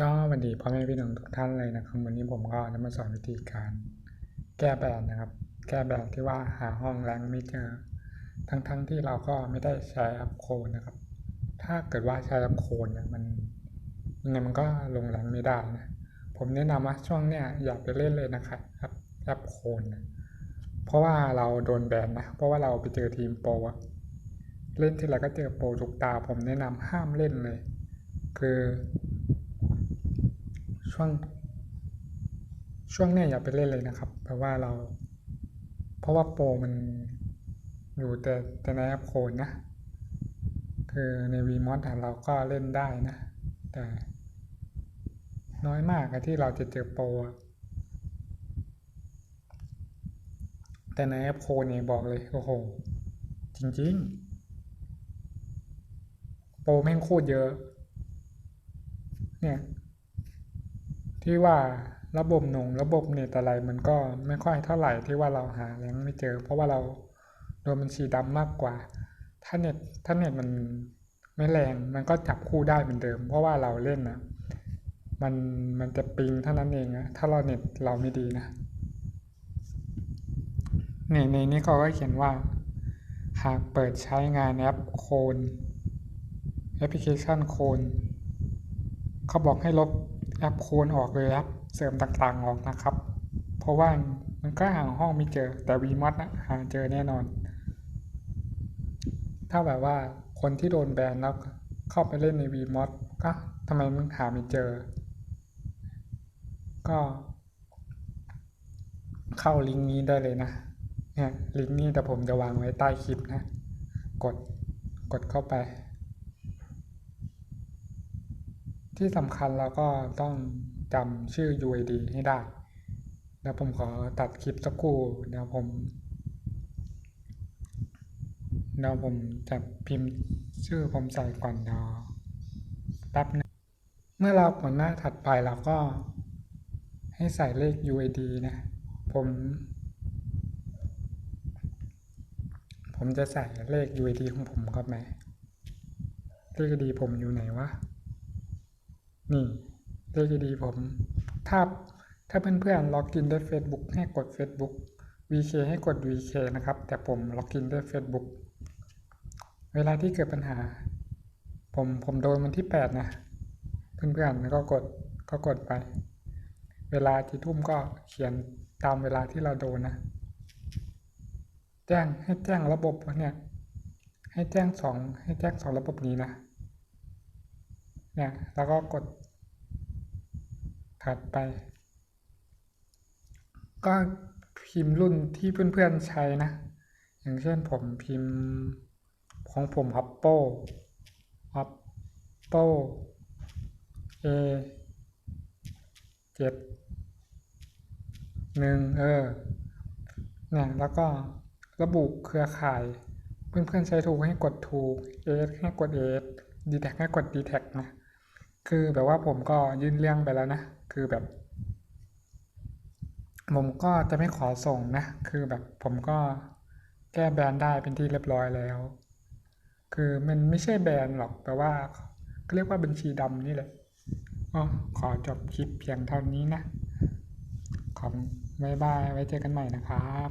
ก็วัสดีพ่อแม่พี่น้องทุกท่านเลยนะครับวันนี้ผมก็จะมาสอนวิธีการ แก้แบนนะครับ แก้แบนที่ว่าหาห้องแรงไม่เจอ ทั้งๆทที่เราก็ไม่ได้ใช้แอปโคนนะครับ ถ้าเกิดว่าใช้แอปโคนเนี่ยมันยังไงมันก็ลงแรงไม่ได้นะผมแนะนำว่าช่วงเนี้ยอย่าไปเล่นเลยนะครับอปแอปโคนนะเพราะว่าเราโดนแบนนะเพราะว่าเราไปเจอทีมโปรอะเล่นทีไรก็เจอโปรทุกตา ผมแนะนำห้ามเล่นเลย คือ ช่วง ช่วงเนี้ยอย่าไปเล่นเลยนะครับ เพราะว่าเรา เพราะว่าโปรมันอยู่แต่แต่ในแอปโคนนะ คือใน VMod อะเราก็เล่นได้นะ แต่ น้อยมากที่เราจะเจอโปรแต่ในแอปโคนเนี่ยบอกเลยโอ้โห จริงๆ โปรแม่งโคตรเยอะ เนี่ย ที่ว่าระบบหนงระบบเน็ตอะไรมันก็ไม่ค่อยเท่าไหร่ที่ว่าเราหาแรงไม่เจอ เพราะว่าเราโดนบัญชีดำมากกว่า ถ้าเน็ตถ้าเน็ตมันไม่แรงมันก็จับคู่ได้เหมือนเดิม เพราะว่าเราเล่นนะมันมันจะปิงเท่านั้นเองนะถ้าเราเน็ตเราไม่ดีนะในในนี้เขาก็เขียนว่า หากเปิดใช้งานแอปโคนแอปพลิเคชันโคนเขาบอกให้ลบ แอปโคนออกเลยแอปเสริมต่างๆออกนะครับ เพราะว่ามันก็หาห้องไม่เจอ แต่ VMod นะหาเจอแน่นอน ถ้าแบบว่าคนที่โดนแบนแล้วเข้าไปเล่นใน VMod ก็ทำไมมึงหาไม่เจอ ก็เข้าลิงก์นี้ได้เลยนะ เนี่ยลิงก์นี้แต่ผมจะวางไว้ใต้คลิปนะ กด กดเข้าไป ที่สำคัญเราก็ต้องจำชื่อ UID ให้ได้เดี๋ยวผมขอตัดคลิปสักครู่เดี๋ยวผมเดี๋ยวผมจะพิมพ์ชื่อผมใส่ก่อนเดี๋ยวแป๊บนึงเมื่อเรากดหน้าถัดไปเราก็ให้ใส่เลข UID นะ ผม ผมจะใส่เลข UID ของผมเข้าไปเลข UID ผมอยู่ไหนวะ นี่เลข UID ผม ถ้าถ้าเพื่อนๆล็อกอินด้วย Facebook ให้กด Facebook VK ให้กด VK นะครับ แต่ผมล็อกอินด้วย Facebook เวลาที่เกิดปัญหา ผมผมโดนวันที่แปดนะ เพื่อนๆก็กดก็กดไป เวลาที่ทุ่มก็เขียนตามเวลาที่เราโดนนะ แจ้งให้แจ้งระบบเนี่ยให้แจ้งสองให้แจ้งสองระบบนี้นะ เนี่ยแล้วก็กดถัดไป ก็พิมพ์รุ่นที่เพื่อนๆใช้นะ อย่างเช่นผมพิมพ์ของผม oppo oppo a เจ็ดหนึ่งเออเนี่ยแล้วก็ระบุเครือข่าย เพื่อนๆใช้ถูกให้กดถูกเอสให้กดเอสดีแท็ให้กดดีแท็นะ คือแบบว่าผมก็ยื่นเรื่องไปแล้วนะ คือแบบ ผมก็จะไม่ขอส่งนะ คือแบบผมก็แก้แบนได้เป็นที่เรียบร้อยแล้ว คือมันไม่ใช่แบนหรอก แต่ว่าเขาเรียกว่าบัญชีดำนี่แหละอ๋อขอจบคลิปเพียงเท่านี้นะ ขอบบ๊ายบาย ไว้เจอกันใหม่นะครับ